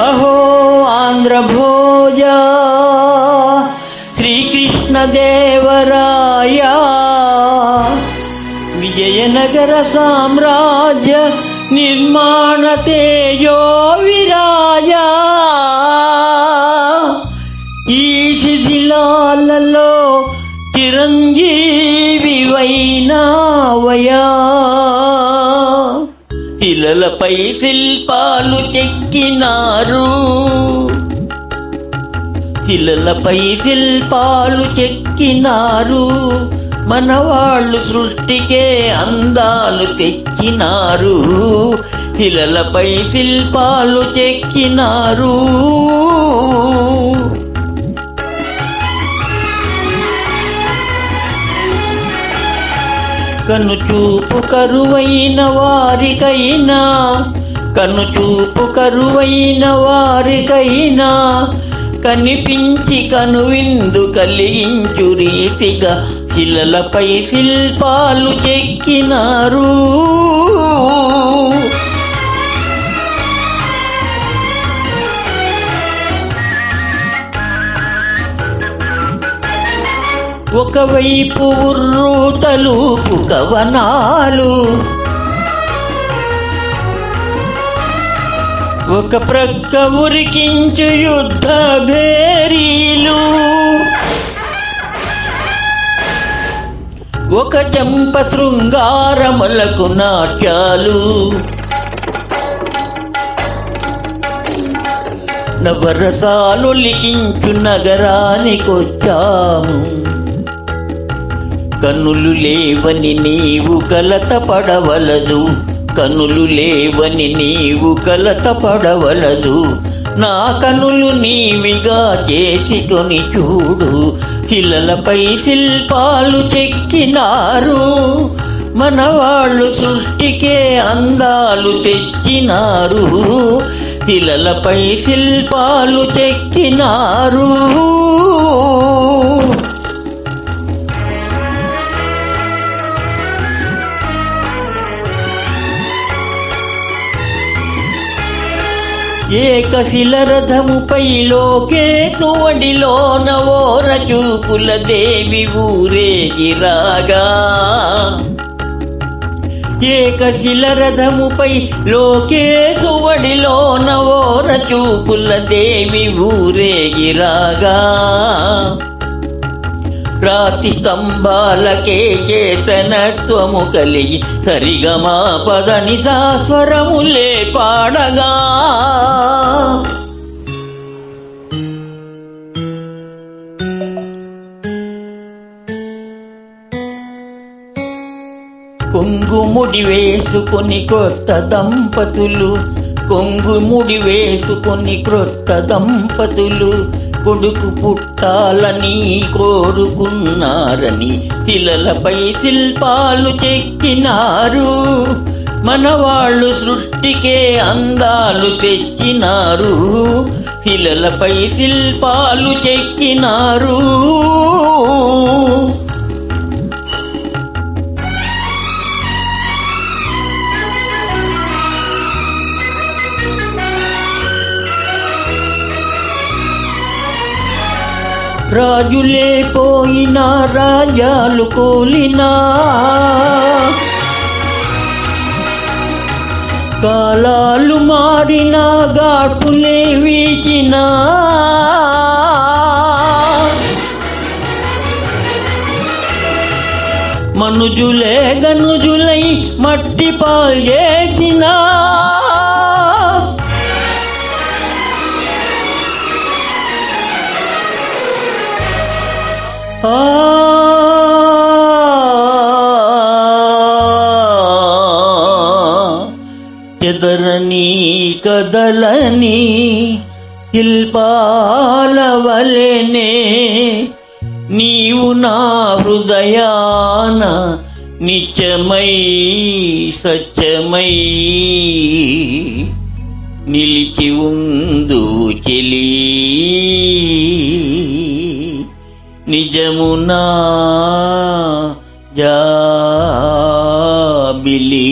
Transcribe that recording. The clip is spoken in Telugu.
అహో ఆంధ్రభోజ శ్రీకృష్ణదేవరాయ విజయనగర సామ్రాజ్య నిర్మాణ తేజో విరాజ ఈ శిథిలాలలో చిరంజీవి వైనావయా శిలలపై శిల్పాలు చెక్కినారు. శిలలపై శిల్పాలు చెక్కినారు. మనవాళ్ళు సృష్టికే అందాలు తెచ్చినారు. శిలలపై శిల్పాలు చెక్కినారు. కను చూపు కరువైన వారికైనా కను చూపు కరువైన వారికైనా కనిపించి కనువిందు కలిగించు రీతిగా శిలలపై శిల్పాలు చెక్కినారు. ఒకవైపు ఉర్రు తలుపు కవనాలు ఒక ప్రక్క ఉరికించు యుద్ధ భేరీలు. ఒక చెంప శృంగారములకు నాట్యాలు. నవరసాలు లిఖించు నగరానికొచ్చాము. కన్నులు లేవని నీవు కలత పడవలదు కనులు లేవని నీవు కలత పడవలదు నా కనులు నీవిగా చేసుకొని చూడు. శిలలపై శిల్పాలు చెక్కినారు. మనవాళ్ళు సృష్టికే అందాలు తెచ్చినారు. శిలలపై శిల్పాలు చెక్కినారు. ఏకశిలరథముపై లోకేతువడిలో నవోర చూపుల దేవి ఊరేగిరాగా ఏకశిలరథముపై లోకేతువడిలో నవోర చూపుల దేవి ఊరేగిరాగా రాతి స్తంభాలకే చేతనత్వము కలిగి సరిగమా పదని సాస్వరములే పాడగా. కొంగుముడి వేసుకొని కొత్త దంపతులు. కొంగుముడి వేసుకొని క్రొత్త దంపతులు. కొడుకు పుట్టాలని కోరుకున్నారని పిల్లలపై శిల్పాలు చెక్కినారు. మనవాళ్ళు సృష్టికే అందాలు తెచ్చినారు. పిల్లలపై శిల్పాలు చెక్కినారు. రాజులే పోయినా రాజాలు కోలినా. కాలాలు మారినా గాటులే వీచినా. మనుజులే గనుజులై మట్టి పాలు చేసినా. ఎదరని కదలని శిల్పాల వలెనే నీవు నా హృదయాన నిత్యమై సత్యమై నిలిచి ఉందు చెలీ. నిజమునా జాబిలి